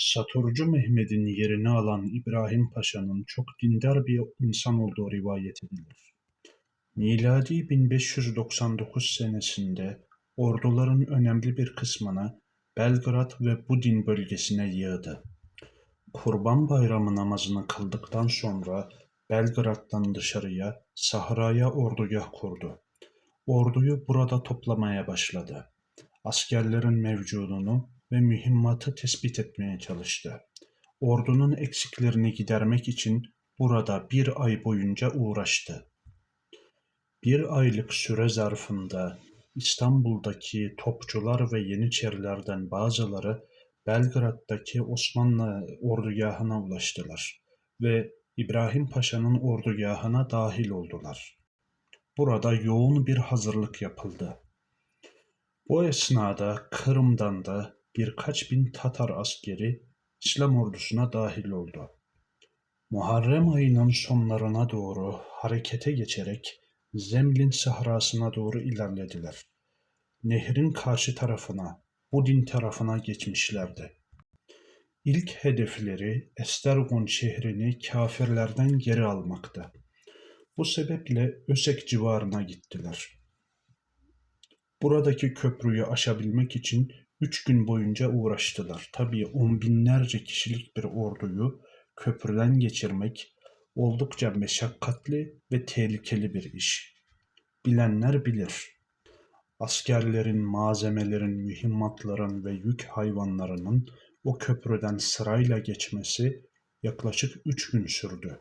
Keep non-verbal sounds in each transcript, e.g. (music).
Saturcu Mehmed'in yerini alan İbrahim Paşa'nın çok dindar bir insan olduğu rivayet edilir. Miladi 1599 senesinde orduların önemli bir kısmını Belgrad ve Budin bölgesine yığdı. Kurban Bayramı namazını kıldıktan sonra Belgrad'dan dışarıya, sahraya ordugah kurdu. Orduyu burada toplamaya başladı. Askerlerin mevcudunu ve mühimmatı tespit etmeye çalıştı. Ordunun eksiklerini gidermek için burada bir ay boyunca uğraştı. Bir aylık süre zarfında İstanbul'daki topçular ve yeniçerilerden bazıları Belgrad'daki Osmanlı ordugahına ulaştılar ve İbrahim Paşa'nın ordugahına dahil oldular. Burada yoğun bir hazırlık yapıldı. Bu esnada Kırım'dan da birkaç bin Tatar askeri İslam ordusuna dahil oldu. Muharrem ayının sonlarına doğru harekete geçerek Zemlin sahrasına doğru ilerlediler. Nehrin karşı tarafına, Budin tarafına geçmişlerdi. İlk hedefleri Estergon şehrini kafirlerden geri almaktı. Bu sebeple Ösek civarına gittiler. Buradaki köprüyü aşabilmek için üç gün boyunca uğraştılar. Tabii on binlerce kişilik bir orduyu köprüden geçirmek oldukça meşakkatli ve tehlikeli bir iş. Bilenler bilir. Askerlerin, malzemelerin, mühimmatların ve yük hayvanlarının o köprüden sırayla geçmesi yaklaşık üç gün sürdü.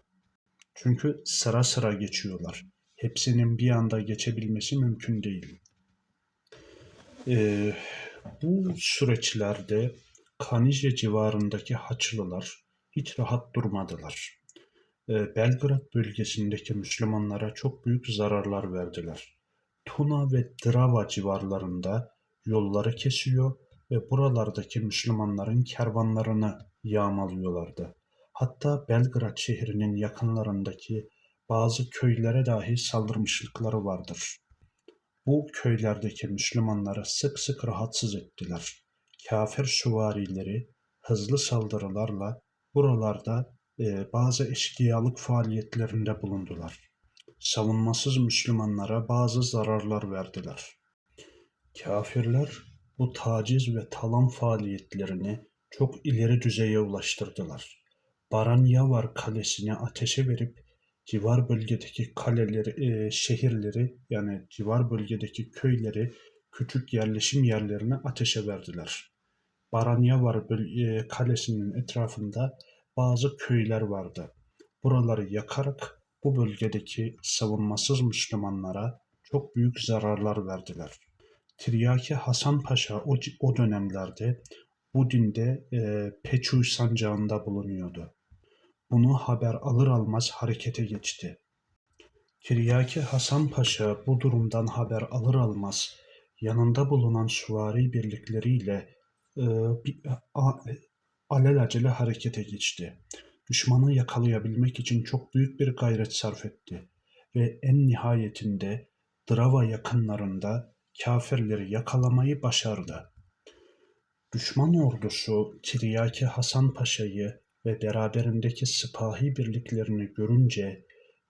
Çünkü sıra sıra geçiyorlar. Hepsinin bir anda geçebilmesi mümkün değil. Ee, bu süreçlerde Kanije civarındaki Haçlılar hiç rahat durmadılar. Ee, Belgrad bölgesindeki Müslümanlara çok büyük zararlar verdiler. Tuna ve Drava civarlarında yolları kesiyor ve buralardaki Müslümanların kervanlarını yağmalıyorlardı. Hatta Belgrad şehrinin yakınlarındaki bazı köylere dahi saldırmışlıkları vardır. Bu köylerdeki Müslümanları sık sık rahatsız ettiler. Kafir süvarileri hızlı saldırılarla buralarda e, bazı eşkıyalık faaliyetlerinde bulundular. Savunmasız Müslümanlara bazı zararlar verdiler. Kafirler bu taciz ve talan faaliyetlerini çok ileri düzeye ulaştırdılar. Baranyavar kalesini ateşe verip civar bölgedeki kaleleri, e, şehirleri yani civar bölgedeki köyleri, küçük yerleşim yerlerini ateşe verdiler. Baranyavar e, kalesinin etrafında bazı köyler vardı. Buraları yakarak bu bölgedeki savunmasız Müslümanlara çok büyük zararlar verdiler. Tiryaki Hasan Paşa o, o dönemlerde Budin'de e, Peçuy sancağında bulunuyordu. Bunu haber alır almaz harekete geçti. Tiryaki Hasan Paşa bu durumdan haber alır almaz yanında bulunan süvari birlikleriyle e, bir, a, alelacele harekete geçti. Düşmanı yakalayabilmek için çok büyük bir gayret sarf etti ve en nihayetinde Drava yakınlarında kafirleri yakalamayı başardı. Düşman ordusu Tiryaki Hasan Paşa'yı ve beraberindeki sipahi birliklerini görünce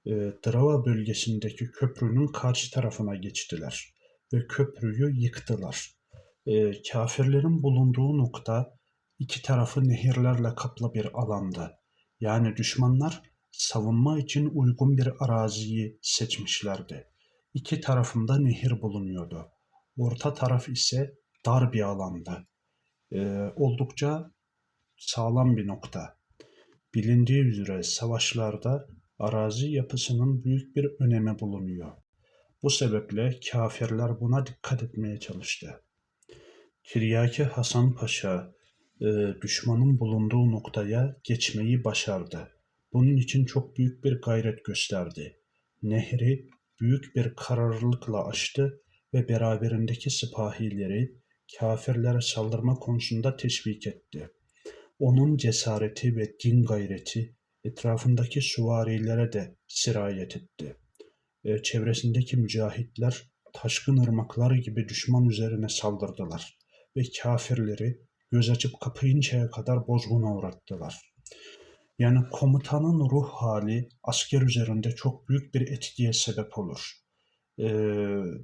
e, Drava bölgesindeki köprünün karşı tarafına geçtiler ve köprüyü yıktılar. E, kafirlerin bulunduğu nokta iki tarafı nehirlerle kaplı bir alandı. Yani düşmanlar savunma için uygun bir araziyi seçmişlerdi. İki tarafında nehir bulunuyordu. Orta taraf ise dar bir alandı. Ee, oldukça sağlam bir nokta. Bilindiği üzere savaşlarda arazi yapısının büyük bir önemi bulunuyor. Bu sebeple kafirler buna dikkat etmeye çalıştı. Tiryaki Hasan Paşa e, düşmanın bulunduğu noktaya geçmeyi başardı. Bunun için çok büyük bir gayret gösterdi. Nehri büyük bir kararlılıkla aştı ve beraberindeki sipahileri kafirlere saldırma konusunda teşvik etti. Onun cesareti ve din gayreti etrafındaki süvarilere de sirayet etti. E, çevresindeki mücahitler taşkın ırmaklar gibi düşman üzerine saldırdılar ve kafirleri göz açıp kapayıncaya kadar bozguna uğrattılar. Yani komutanın ruh hali asker üzerinde çok büyük bir etkiye sebep olur. Ee,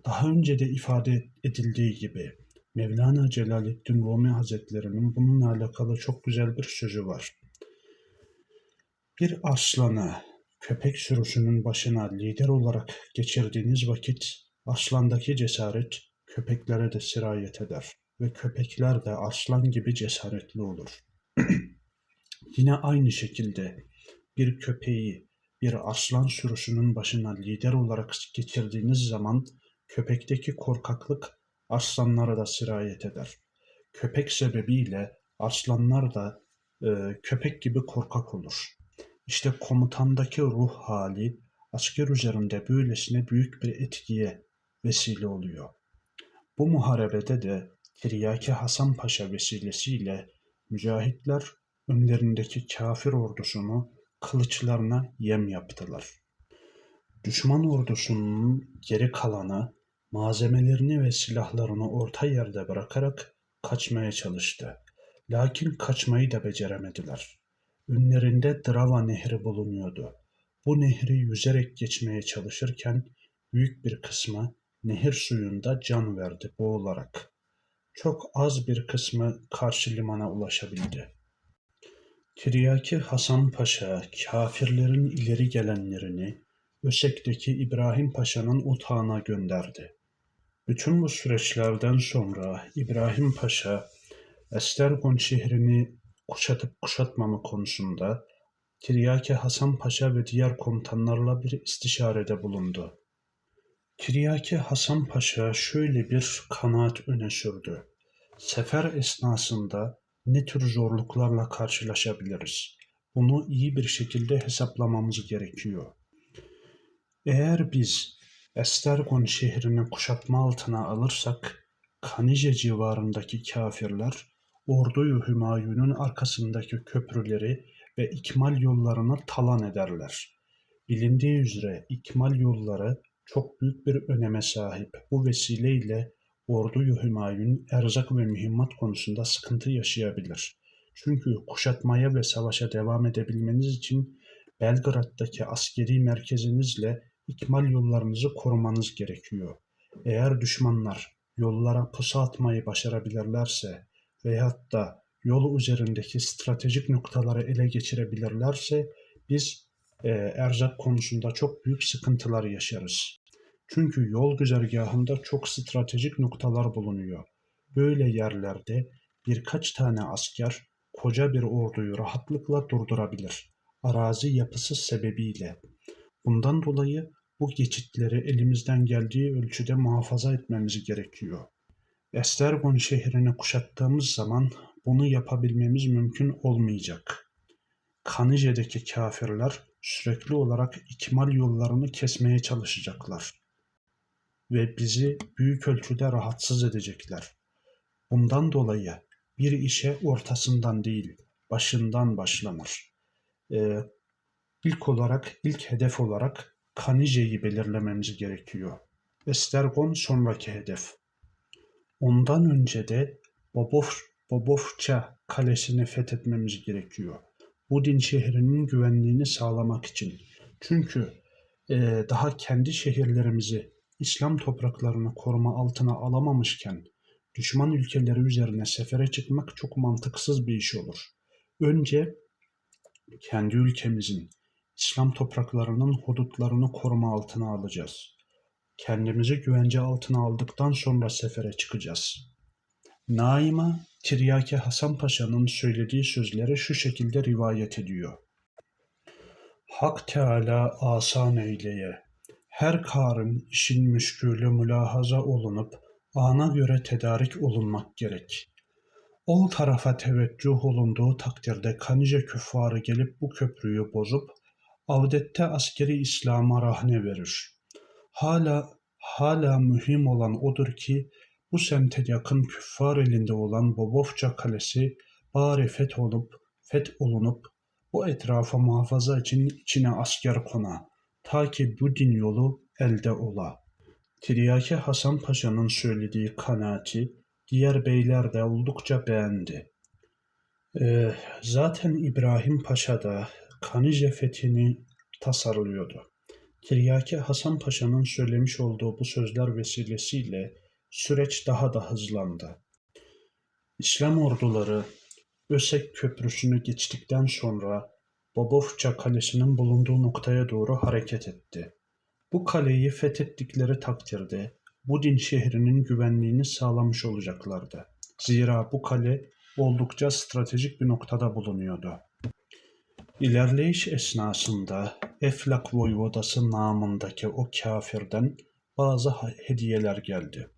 daha önce de ifade edildiği gibi Mevlana Celaleddin Rumi Hazretleri'nin bununla alakalı çok güzel bir sözü var. Bir aslanı köpek sürüsünün başına lider olarak geçirdiğiniz vakit aslandaki cesaret köpeklere de sirayet eder ve köpekler de aslan gibi cesaretli olur. (clears throat) Yine aynı şekilde bir köpeği bir aslan sürüsünün başına lider olarak geçirdiğiniz zaman köpekteki korkaklık aslanlara da sirayet eder. Köpek sebebiyle aslanlar da e, köpek gibi korkak olur. İşte komutandaki ruh hali asker üzerinde böylesine büyük bir etkiye vesile oluyor. Bu muharebede de Tiryaki Hasan Paşa vesilesiyle mücahitler önlerindeki kafir ordusunu kılıçlarına yem yaptılar. Düşman ordusunun geri kalanı malzemelerini ve silahlarını orta yerde bırakarak kaçmaya çalıştı. Lakin kaçmayı da beceremediler. Önlerinde Drava Nehri bulunuyordu. Bu nehri yüzerek geçmeye çalışırken büyük bir kısmı nehir suyunda can verdi boğularak. Çok az bir kısmı karşı limana ulaşabildi. Tiryaki Hasan Paşa kafirlerin ileri gelenlerini Ösek'teki İbrahim Paşa'nın otağına gönderdi. Bütün bu süreçlerden sonra İbrahim Paşa Estergon şehrini kuşatıp kuşatmama konusunda Tiryaki Hasan Paşa ve diğer komutanlarla bir istişarede bulundu. Tiryaki Hasan Paşa şöyle bir kanaat öne sürdü. Sefer esnasında ne tür zorluklarla karşılaşabiliriz? Bunu iyi bir şekilde hesaplamamız gerekiyor. Eğer biz Estergon şehrini kuşatma altına alırsak, Kanije civarındaki kafirler, orduyu Hümayun'un arkasındaki köprüleri ve ikmal yollarını talan ederler. Bilindiği üzere ikmal yolları çok büyük bir öneme sahip. Bu vesileyle ordu Hümayun erzak ve mühimmat konusunda sıkıntı yaşayabilir. Çünkü kuşatmaya ve savaşa devam edebilmeniz için Belgrad'daki askeri merkezinizle ikmal yollarınızı korumanız gerekiyor. Eğer düşmanlar yollara pusu atmayı başarabilirlerse veyahut da yol üzerindeki stratejik noktaları ele geçirebilirlerse biz e, erzak konusunda çok büyük sıkıntılar yaşarız. Çünkü yol güzergahında çok stratejik noktalar bulunuyor. Böyle yerlerde birkaç tane asker koca bir orduyu rahatlıkla durdurabilir. Arazi yapısı sebebiyle. Bundan dolayı bu geçitleri elimizden geldiği ölçüde muhafaza etmemiz gerekiyor. Estergon şehrini kuşattığımız zaman bunu yapabilmemiz mümkün olmayacak. Kanice'deki kafirler sürekli olarak ikmal yollarını kesmeye çalışacaklar ve bizi büyük ölçüde rahatsız edecekler. Bundan dolayı bir işe ortasından değil, başından başlanır. Ee, ilk olarak, ilk hedef olarak Kanice'yi belirlememiz gerekiyor. Estergon sonraki hedef. Ondan önce de Bobov, Bobovça kalesini fethetmemiz gerekiyor. Budin şehrinin güvenliğini sağlamak için. Çünkü e, daha kendi şehirlerimizi İslam topraklarını koruma altına alamamışken düşman ülkeleri üzerine sefere çıkmak çok mantıksız bir iş olur. Önce kendi ülkemizin İslam topraklarının hudutlarını koruma altına alacağız. Kendimizi güvence altına aldıktan sonra sefere çıkacağız. Naima Tiryaki Hasan Paşa'nın söylediği sözleri şu şekilde rivayet ediyor. Hak Teala asan eyleye, her karın işin müşkülü mülahaza olunup ana göre tedarik olunmak gerek. O tarafa teveccüh olunduğu takdirde Kanice küffarı gelip bu köprüyü bozup avdette askeri İslam'a rahne verir. Hala hala mühim olan odur ki bu semte yakın küffar elinde olan Bobovça Kalesi bari feth olup, feth olunup bu etrafa muhafaza için içine asker kona. Ta ki bu din yolu elde ola. Tiryaki Hasan Paşa'nın söylediği kanaati diğer beyler de oldukça beğendi. Ee, zaten İbrahim Paşa da Kanıca fethini tasarlıyordu. Tiryaki Hasan Paşa'nın söylemiş olduğu bu sözler vesilesiyle süreç daha da hızlandı. İslam orduları Ösek Köprüsü'nü geçtikten sonra Bobovça Kalesi'nin bulunduğu noktaya doğru hareket etti. Bu kaleyi fethettikleri takdirde Budin şehrinin güvenliğini sağlamış olacaklardı. Zira bu kale oldukça stratejik bir noktada bulunuyordu. İlerleyiş esnasında Eflak Voyvodası namındaki o kafirden bazı hediyeler geldi.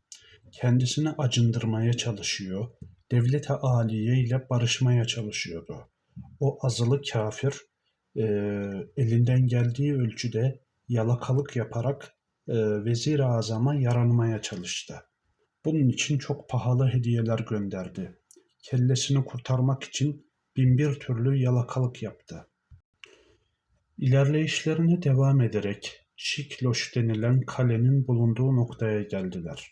Kendisini acındırmaya çalışıyor, devlet-i aliye ile barışmaya çalışıyordu. O azılı kafir e, elinden geldiği ölçüde yalakalık yaparak e, vezir-i azama yaranmaya çalıştı. Bunun için çok pahalı hediyeler gönderdi. Kellesini kurtarmak için binbir türlü yalakalık yaptı. İlerleyişlerine devam ederek Şikloş denilen kalenin bulunduğu noktaya geldiler.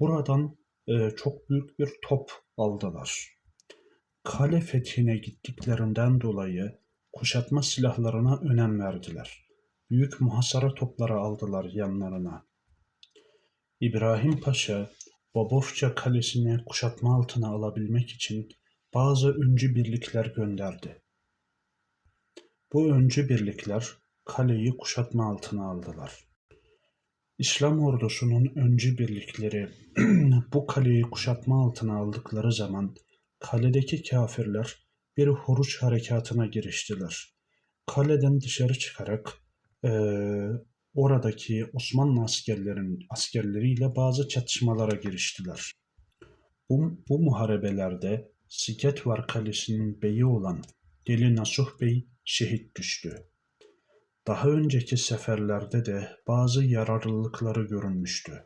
Buradan e, çok büyük bir top aldılar. Kale fethine gittiklerinden dolayı kuşatma silahlarına önem verdiler. Büyük muhasara topları aldılar yanlarına. İbrahim Paşa, Bobovça kalesini kuşatma altına alabilmek için bazı öncü birlikler gönderdi. Bu öncü birlikler kaleyi kuşatma altına aldılar. İslam ordusunun öncü birlikleri (clears throat) bu kaleyi kuşatma altına aldıkları zaman kaledeki kafirler bir huruç harekatına giriştiler. Kaleden dışarı çıkarak e, oradaki Osmanlı askerlerin askerleriyle bazı çatışmalara giriştiler. Bu, bu muharebelerde Siketvar Kalesi'nin beyi olan Deli Nasuh Bey şehit düştü. Daha önceki seferlerde de bazı yararlılıkları görünmüştü.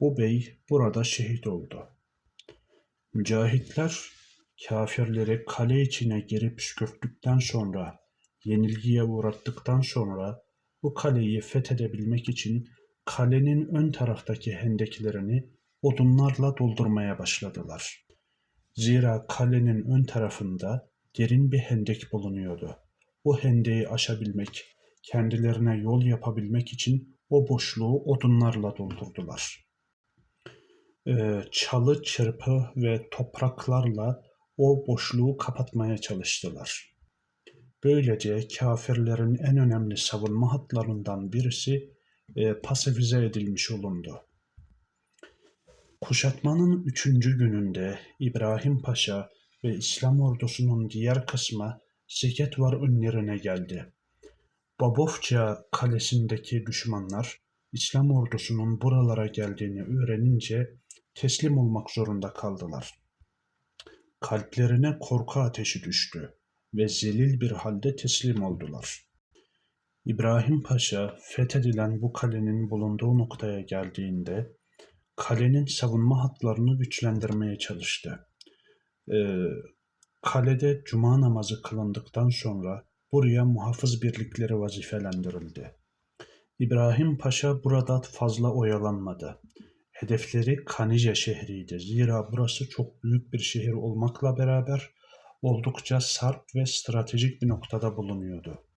Bu bey burada şehit oldu. Mücahitler kafirleri kale içine girip püskürttükten sonra, yenilgiye uğrattıktan sonra bu kaleyi fethedebilmek için kalenin ön taraftaki hendeklerini odunlarla doldurmaya başladılar. Zira kalenin ön tarafında derin bir hendek bulunuyordu. Bu hendeyi aşabilmek, kendilerine yol yapabilmek için o boşluğu odunlarla doldurdular. Ee, çalı, çırpı ve topraklarla o boşluğu kapatmaya çalıştılar. Böylece kafirlerin en önemli savunma hatlarından birisi e, pasifize edilmiş olundu. Kuşatmanın üçüncü gününde İbrahim Paşa ve İslam ordusunun diğer kısmı Seketvar önlerine geldi. Babovça kalesindeki düşmanlar İslam ordusunun buralara geldiğini öğrenince teslim olmak zorunda kaldılar. Kalplerine korku ateşi düştü ve zelil bir halde teslim oldular. İbrahim Paşa fethedilen bu kalenin bulunduğu noktaya geldiğinde kalenin savunma hatlarını güçlendirmeye çalıştı. Ee, kalede cuma namazı kılındıktan sonra buraya muhafız birlikleri vazifelendirildi. İbrahim Paşa burada fazla oyalanmadı. Hedefleri Kanije şehriydi. Zira burası çok büyük bir şehir olmakla beraber oldukça sarp ve stratejik bir noktada bulunuyordu.